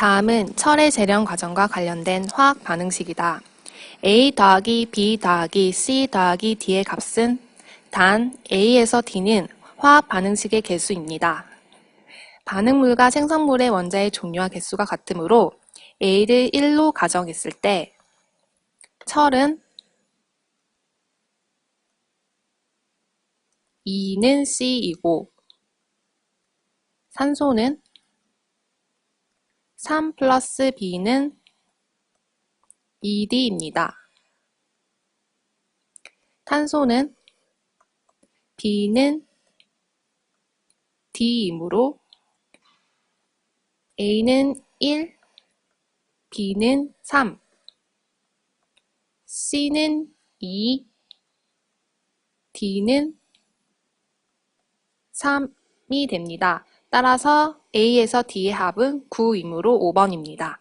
다음은 철의 재련 과정과 관련된 화학 반응식이다. A 더하기 B 더하기 C 더하기 D의 값은 단 A에서 D는 화학 반응식의 개수입니다. 반응물과 생성물의 원자의 종류와 개수가 같으므로 A를 1로 가정했을 때 철은 2는 C이고 산소는 3 플러스 B는 2D입니다. 탄소는 B는 D이므로 A는 1, B는 3, C는 2, D는 3이 됩니다. 따라서 A에서 D의 합은 9이므로 5번입니다.